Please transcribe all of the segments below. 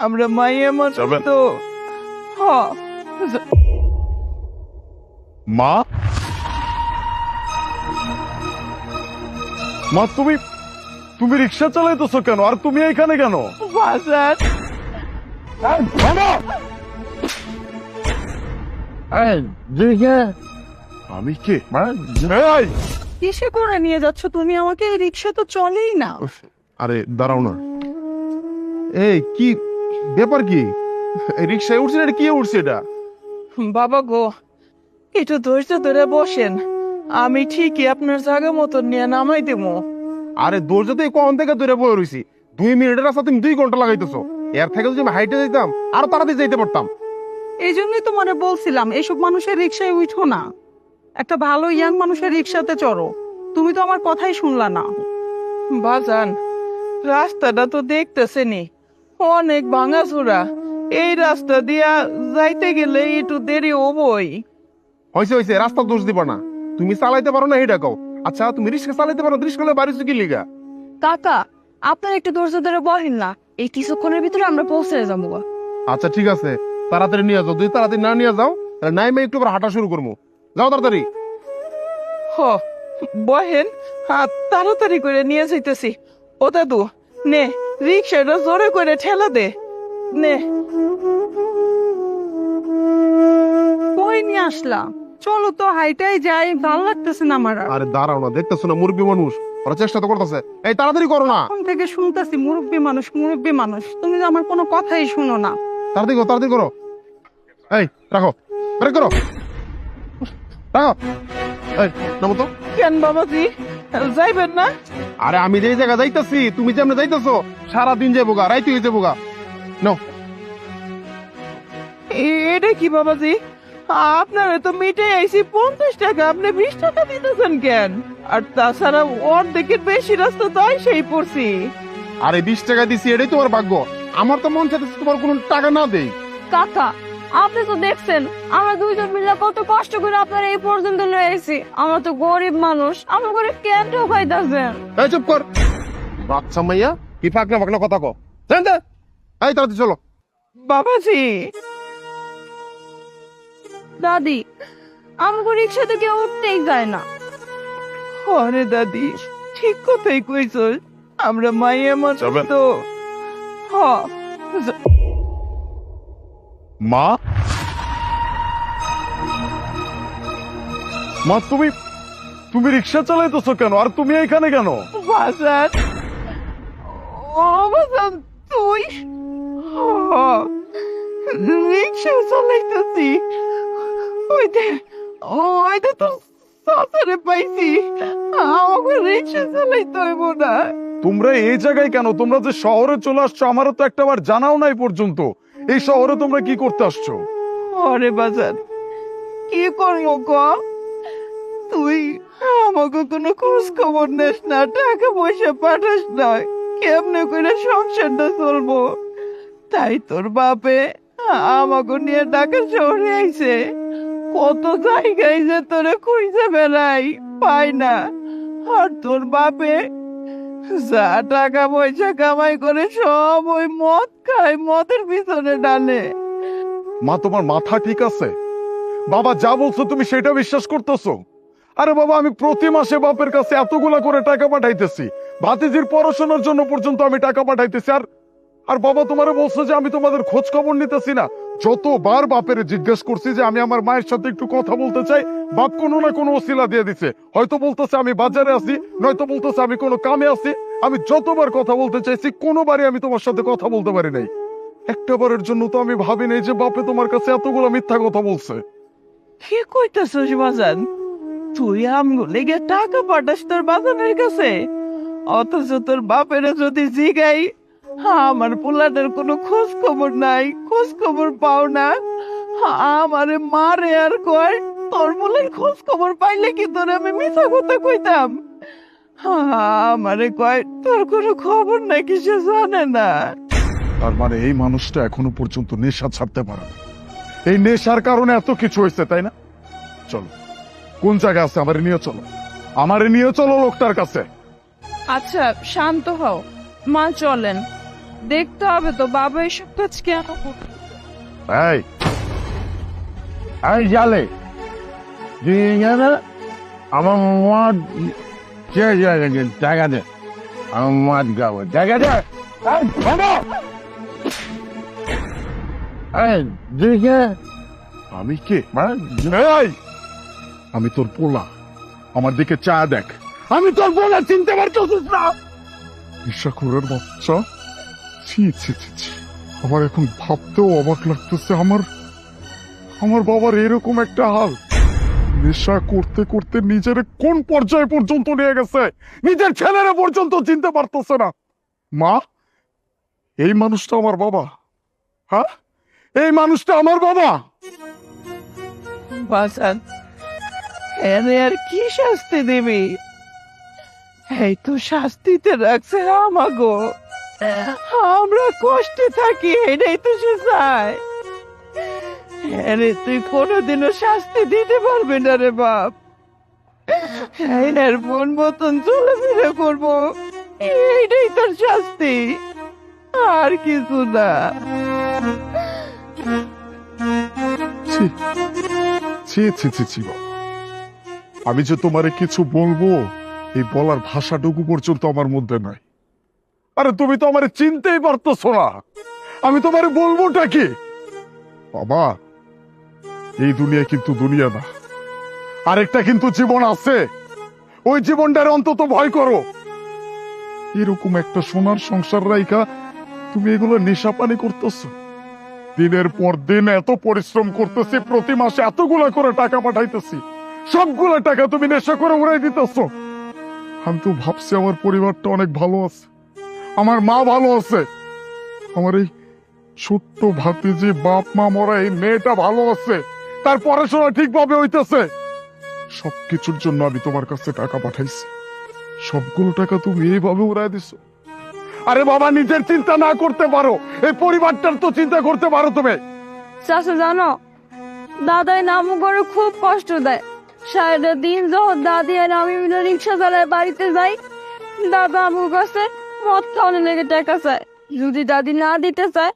আমরা মাইয়া মানুষ? তো। হ। মা? মা তুমি তুমি রিক্সা চালাইতেছো কেন? আর তুমি এখানে কেন? বাজার। আমি কে! কিসে করে নিয়ে যাচ্ছ? তুমি আমাকে রিক্সা তো চলেই না। আরে দাঁড়াও না। এই কি ব্যাপার কি? রিক্সায় উঠছে এটা কি উঠছে এটা? বাবা গো একটু ধৈর্য ধরে বসেন। আমি ঠিকই আপনার জায়গা মতন নিয়ে নামাই দেবো। আরে দৌড়তে কখন থেকে দূরে বয়ে রইছি? দুই মিনিটের রাস্তা তুমি দুই ঘণ্টা লাগাইতেছো। এর থেকে যদি আমি হাইটে যাইতাম আরও তাড়াতাড়ি যাইতে পারতাম। এই জন্যই তো মানে বলছিলাম এইসব মানুষের রিক্সায় উঠো না। একটা ভালো ইয়াং মানুষের রিক্সাতে চড়ো। তুমি তো আমার কথাই শুনলা না। বাজান রাস্তাটা তো দেখতেছেনি অনেক ভাঙাচোরা। এই রাস্তা দিয়া যাইতে গেলে একটু দেরি হবই। হয়েছে হয়েছে রাস্তা দোষ দিব না। তুমি চালাইতে পারো না এটা কও। আচ্ছা তুমি রিক্সা চালাইতে পারো রিক্সা করলে বাড়ি কি লিগা। কাকা আপনার একটু ধৈর্য ধরে বহেন না। এই কিছুক্ষণের ভিতরে আমরা পৌঁছে যাব। আচ্ছা ঠিক আছে। তাড়াতাড়ি নিয়ে যাও। যদি তাড়াতাড়ি না নিয়ে যাও তাহলে নাই মেয়ে একটু পর হাঁটা শুরু করব। যাও তাড়াতাড়ি। হ বহেন হাত তাড়াতাড়ি করে নিয়ে যাইতেছি। ও দাদু নে। রিক্সাটা জোরে করে ঠেলা দে। নে। কই নিয়ে আসলাম চলো তো হাইটাই যাই ভালো লাগতেছে না আমার আর। আরে দাঁড়াও না দেখতেছো না মুরব্বী মানুষ? ওরা চেষ্টা তো করতেছে। এই তাড়াতাড়ি করো না। তখন থেকে শুনতেছি মুরব্বী মানুষ মুরব্বী মানুষ। তুমি তো আমার কোনো কথাই শুনো না। তাড়াতাড়ি করো তাড়াতাড়ি করো। এই রাখো। ব্রেক করো। রাখো। এই নামো তো। কেন বাবাজি? যাইবেন না? আরে আমি যে জায়গা যাইতাছি তুমি যেমন যাইতেছো সারাদিন যাব গা রাইতে হয়ে যাব গা। এটা কি বাবাজি? আপনারা তো মিটে পঞ্চাশ টাকা আপনি বিশ টাকা দিতেছেন কেন? আর তাছাড়া অর্ধেকের বেশি রাস্তা তো সেই পড়ছি। আরে বিশ টাকা দিছি এটাই তোমার ভাগ্য। আমার তো মন চাইতেছে তোমার কোনো টাকা না দেই। কাকা আপনি তো দেখছেন আমরা দুইজন মিলে কত কষ্ট করে আপনার এই পর্যন্ত এসেছি আমরা তো গরিব মানুষ আমার করে কেন ঠকাইতেছেন এই চুপ কর। বাচ্চা মাইয়া কি ফাঁকনা ফাঁকনা কথা কো জান। এই তাড়াতাড়ি চলো। বাবাজি। দাদি আমাকে রিক্সাতে কেউ উঠতেই যায় না। আরে দাদি ঠিক কথাই কইছ আমরা মাইয়া মানুষ? তো। হ যা- মা? মা তুমি তুমি রিক্সা চালাইতেছো কেন? আর তুমি এখানে কেন? বাজার ও বাজার তুই? রিক্সা চালাইতেছি। ওই ওই দে তো সাসারে পাইছি। আমাকে রিক্সা চালাইতে হইব না। তোমরা এই জায়গায় কেন? তোমরা যে শহরে চলে আসছো আমারও তো একটা বার জানাও নাই পর্যন্ত। এই শহরে তোমরা কি করতে আসছো? ওরে বাজার, কি করব ক? তুই আমাকে কোনো খোঁজ খবর নেস না, টাকা পয়সা পাঠাস না, কেমনে করে সংসারটা চলবো? তাই তোর বাপে আমাকে নিয়ে ঢাকা শহরে আইছে। কত জায়গায় যে তোরে খুঁজে বেড়াই, পাই না। আর তোর বাপে যা টাকা পয়সা কামাই করে সব ওই মদ খায়, মদের পিছনে ডালে মা, তোমার মাথা ঠিক আছে? বাবা, যা বলছো তুমি সেটা বিশ্বাস করতেছো? আরে বাবা, আমি প্রতি মাসে বাপের কাছে এতগুলা করে টাকা পাঠাইতেছি। ভাতিজির পড়াশোনার জন্য পর্যন্ত আমি টাকা পাঠাইতেছি, আর আর বাবা তোমারে বলছো যে আমি তোমাদের খোঁজ খবর নিতেছি না। যতবার বাপের জিজ্ঞেস করছি যে আমি আমার মায়ের সাথে একটু কথা বলতে চাই, বাপ কোনো না কোনো ওসিলা দিয়ে দিছে। হয়তো বলতেছে আমি বাজারে আছি, নয়তো বলতেছে আমি কোনো কামে আছি। আমি যতবার কথা বলতে চাইছি, কোনোবারই আমি তোমার সাথে কথা বলতে পারি নাই। একটা বারের জন্য তো আমি ভাবি নাই যে বাপে তোমার কাছে এতগুলো মিথ্যা কথা বলছে। কি কইতাছস বাজান? তুই আমগো লেগে টাকা পাঠাস তোর বাজানের কাছে? অথচ তোর বাপের যদি জিগাই আমার পোলাটার কোনো খোঁজ খবর নাই খোঁজ খবর পাও না। আমারে মারে আর কয় তোর পোলার খোঁজ খবর পাইলে কি তোর আমি মিথ্যা কথা কইতাম? আমারে কয় তোর কোনো খবর নাই কিছু জানে না। তার মানে এই মানুষটা এখনও পর্যন্ত নেশা ছাড়তে পারে না। এই নেশার কারণে এত কিছু হয়েছে তাই না? চলো কোন জায়গায় আছে আমারে নিয়ে চলো? আমারে নিয়ে চলো লোকটার কাছে। আচ্ছা শান্ত হও। মা চলেন। দেখতে হবে তো, বাবা এসব কাজ কেন জালে আমার দে, আমার গাবো দে? আমি কে? এই, আমি তোর পোলা। আমার দিকে চা দেখ। আমি তোর পোলা, চিনতে পারতেছিস না? ঈশাখুরের বাচ্চা। ছি ছি ছি ছি। আমার এখন ভাবতেও অবাক লাগতেছে আমার। আমার বাবার এরকম একটা হাল। নেশা করতে করতে নিজের কোন পর্যায়ে পর্যন্ত নিয়ে গেছে? নিজের ছেলেরা পর্যন্ত চিনতে পারতেছে না। মা, এই মানুষটা আমার বাবা। হ্যাঁ? এই মানুষটা আমার বাবা। বাসান, এনে আর কি শাস্তি দিবি? এই তো শাস্তিতে রাখছে আমাগো। আমরা কষ্টে থাকি, এটাই তো সে চায় তুই কোনোদিনও শাস্তি দিতে পারবি না রে বাপ। মন মতন করব এইটাই তোর শাস্তি। আর কিছু না। আমি যে তোমারে কিছু বলব, এই বলার ভাষাটুকু পর্যন্ত আমার মধ্যে নাই। আরে তুমি তো আমারে চিনতেই পারতেছ না। আমি তোমারে বলবোটা কি? বাবা, এই দুনিয়া কিন্তু দুনিয়া না। আরেকটা কিন্তু জীবন আছে। ওই জীবনটার অন্তত ভয় করো। এরকম একটা সোনার সংসার রাইকা তুমি এগুলো নেশা পানি করতেছো। দিনের পর দিন এত পরিশ্রম করতেছি, প্রতি মাসে এতগুলা করে টাকা পাঠাইতেছি। সবগুলা টাকা তুমি নেশা করে উড়াই দিতেছ। আমি তো ভাবছি আমার পরিবারটা অনেক ভালো আছে। আমার মা ভালো আছে। আমার এই ছোট্ট ভাতিজি, বাপ মা মরা এই মেয়েটা ভালো আছে। তার পড়াশোনা ঠিকভাবে হইতেছে। সবকিছুর জন্য আমি তোমার কাছে টাকা পাঠাইছি। সবগুলো টাকা তুমি এইভাবে উড়াই দিছো। আরে বাবা, নিজের চিন্তা না করতে পারো। এই পরিবারটার তো চিন্তা করতে পারো তুমি। চাষা জানো, দাদাই নামু করে খুব কষ্ট দেয়। সারাটা দিন যখন দাদি আর আমি মিলে রিক্সা চালায় বাড়িতে যাই, দাদা আমুর কাছে মদ লেগে টাকা চায়। যদি দাদি না দিতে চায়,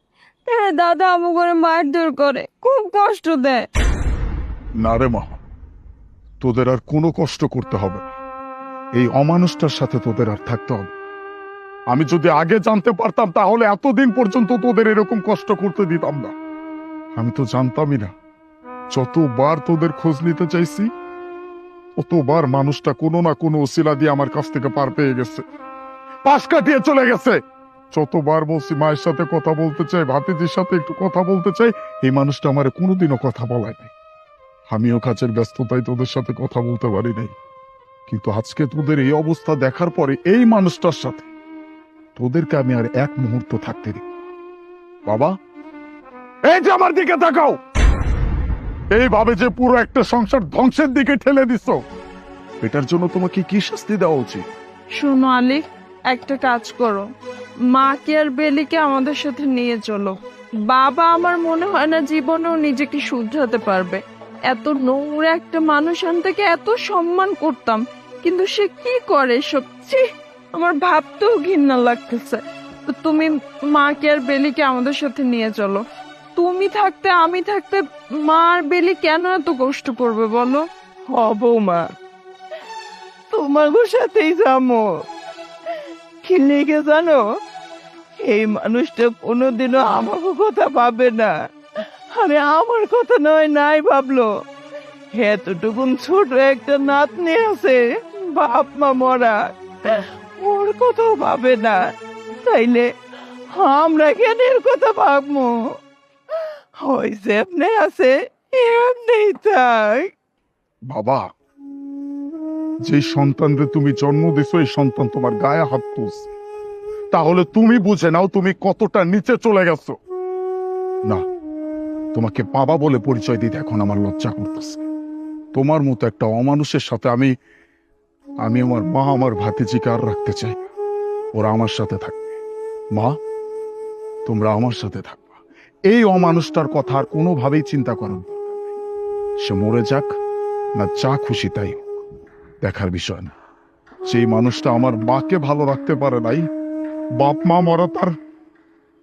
তাহলে দাদা আমু করে মারধর করে, খুব কষ্ট দেয়। না রে মা, তোদের আর কোনো কষ্ট করতে হবে এই অমানুষটার সাথে তোদের আর থাকতে হবে আমি যদি আগে জানতে পারতাম, তাহলে এতদিন পর্যন্ত তোদের এরকম কষ্ট করতে দিতাম না। আমি তো জানতামই না। যতবার তোদের খোঁজ নিতে চাইছি অতবার মানুষটা কোনো না কোনো ওসিলা দিয়ে আমার কাছ থেকে পার পেয়ে গেছে। পাশ কাটিয়ে চলে গেছে। যতবার বলছি মায়ের সাথে কথা বলতে চাই, ভাতিজির সাথে একটু কথা বলতে চাই, এই মানুষটা আমার কোনোদিনও কথা বলায় নাই। আমিও কাজের ব্যস্ততায় তোদের সাথে কথা বলতে পারি নাই। কিন্তু আজকে তোদের এই অবস্থা দেখার পরে এই মানুষটার সাথে তোদেরকে আমি আর এক মুহূর্ত থাকতে দিই। বাবা, এই যে আমার দিকে তাকাও। এইভাবে যে পুরো একটা সংসার ধ্বংসের দিকে ঠেলে দিছ, এটার জন্য তোমাকে কি শাস্তি দেওয়া উচিত? শোনো আলি একটা কাজ করো। মাকে আর বেলিকে আমাদের সাথে নিয়ে চলো। বাবা আমার মনে হয় না জীবনেও নিজেকে শুধরাতে পারবে। এত নোংরা একটা মানুষ আমি তাকে এত সম্মান করতাম, কিন্তু সে কি করে সত্যি আমার ভাবতেও ঘৃণা লাগতেছে। তো তুমি মাকে আর বেলিকে আমাদের সাথে নিয়ে চলো। তুমি থাকতে, আমি থাকতে মা আর বেলি কেন এত কষ্ট করবে বলো? হব মা তোমার সাথেই যাব। কি লেগে জানো? এই মানুষটা কোনোদিনও আমাকে কথা ভাবে না। আরে আমার কথা নয়, নাই ভাবলো। এতটুকুন ছোট একটা নাতনি আছে, বাপ মা মরা। ওর কথাও ভাবে না। তাইলে আমরা কেন এর কথা ভাববো? ওই যেমনে আছে, এমনি থাক বাবা যে সন্তানকে তুমি জন্ম দিছো, এই সন্তান তোমার গায়ে হাত তুলছে। তাহলে তুমি বুঝে নাও তুমি কতটা নিচে চলে গেছো। না, তোমাকে বাবা বলে পরিচয় দিতে এখন আমার লজ্জা করতেছে। তোমার মতো একটা অমানুষের সাথে আমি আমি আমার মা, আমার ভাতিজিকে আর রাখতে চাই ওরা আমার সাথে থাকবে মা, তোমরা আমার সাথে থাকবা। এই অমানুষটার কথা আর কোনোভাবেই চিন্তা নেই। সে মরে যাক, না যা খুশি তাই হোক। দেখার বিষয় না। সেই মানুষটা আমার মাকে ভালো রাখতে পারে নাই, বাপ মা মরা তার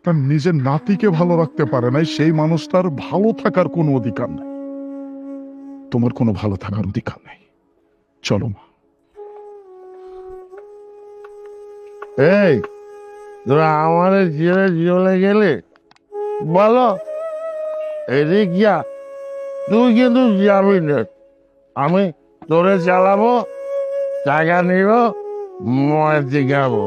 তার নিজের নাতিকে ভালো রাখতে পারে নাই, সেই মানুষটার ভালো থাকার কোনো অধিকার নাই। তোমার কোনো ভালো থাকার অধিকার নেই। চলো মা। এই, তোরা আমাদের ছেড়ে চলে গেলে, বলো, এদিক যা, তুই কিন্তু যাবি না। আমি তোরে চালাবো টাকা নিব ময় দিঘাবো